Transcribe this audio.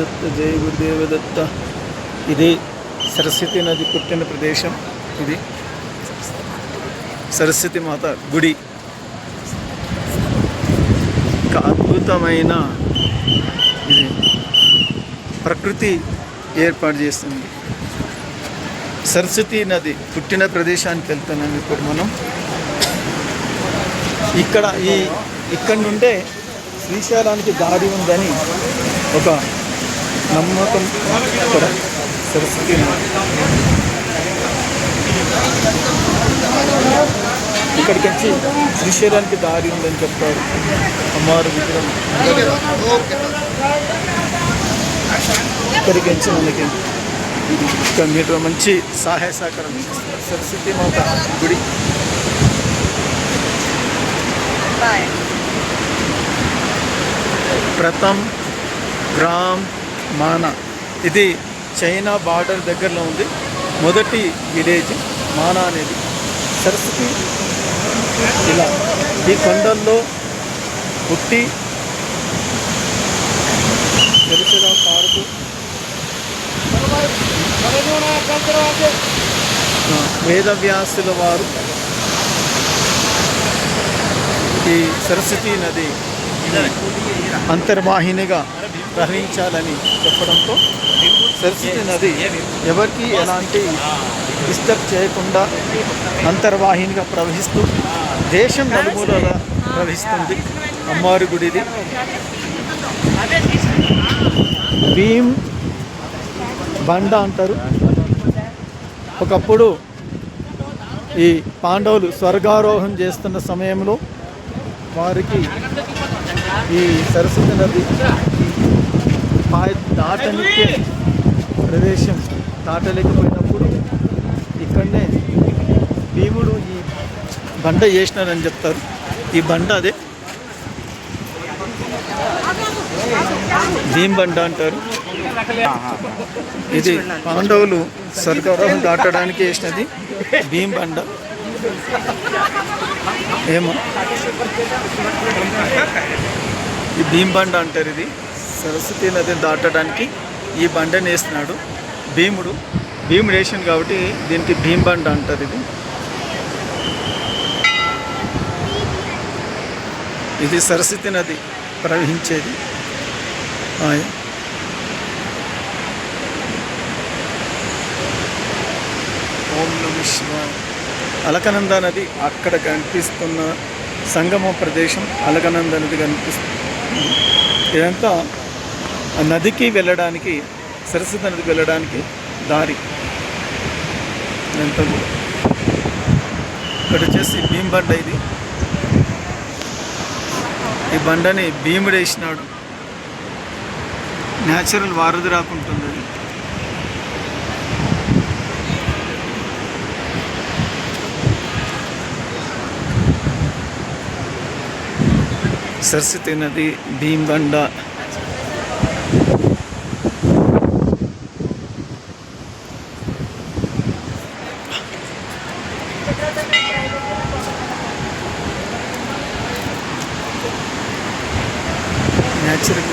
గురుదేవదత్త జయ గురుదేవదత్త ఇది సరస్వతి నది పుట్టిన ప్రదేశం ఇది సరస్వతి మాత గుడి అద్భుతమైన ఇది ప్రకృతి ఏర్పాటు చేస్తుంది సరస్వతి నది పుట్టిన ప్రదేశానికి వెళ్తున్నాం ఇప్పుడు మనం ఇక్కడ ఈ ఇక్కడ నుండే శ్రీశైలానికి దారి ఉందని ఒక నమ్మకం ఇక్కడ సరస్వతి ఇక్కడికి వచ్చి శ్రీశైలానికి దారి ఉందని చెప్తారు అమ్మవారి విగ్రహం. ఇక్కడికి వచ్చి మనకి ఇక్కడ మీరు మంచి సహాయ సహకారం. సరస్వతి మాత గుడి. ప్రథమ్ గ్రామ్ మానా. ఇది చైనా బార్డర్ దగ్గరలో ఉంది. మొదటి విలేజ్ మానా అనేది. సరస్వతి ఇలా ఈ కొండల్లో పుట్టి తెరచలా పారుతూ వేదవ్యాసుల వారు ఈ సరస్వతి నది అంతర్వాహినిగా ప్రవహించాలని చెప్పడంతో సరస్వతి నది ఎవరికి ఎలాంటి డిస్టర్బ్ చేయకుండా అంతర్వాహినిగా ప్రవహిస్తూ దేశం నలుమూలలా ప్రవహిస్తుంది అమ్మవారి గుడిది. భీమ్ బండ అంటారు. ఒకప్పుడు ఈ పాండవులు స్వర్గారోహం చేస్తున్న సమయంలో వారికి ఈ సరస్వతి నది పాయ దాటనికే ప్రదేశం దాటలేకపోయినప్పుడు ఇక్కడనే భీముడు ఈ బండ చేసినారని చెప్తారు. ఈ బండ అదే. భీమ్ బండ అంటారు. ఇది పాండవులు సర్గవరం దాటడానికి వేసినది భీమ్ బండ. ఏమో. ఈ భీమ్ బండ అంటారు ఇది. సరస్వతి నదిని దాటడానికి ఈ బండని వేస్తున్నాడు భీముడు భీముడు వేసిండు కాబట్టి దీనికి భీమ్ బండ అంటారు ఇది. ఇది సరస్వతి నది ప్రవహించేది. ఓం నమ శివాయ. అలకనంద నది అక్కడ కనిపిస్తున్న సంగమ ప్రదేశం అలకనంద నది కనిపిస్తుంది. ఇదంతా నదికి వెళ్ళడానికి సరస్వతి నదికి వెళ్ళడానికి దారి. ఎంత ఇక్కడ వచ్చేసి భీమ్ బండ ఇది. ఈ బండని భీముడు వేసినాడు. న్యాచురల్ వారధి రాకుంటుంది అది. సరస్వతి నది భీంబండ న్యాచురల్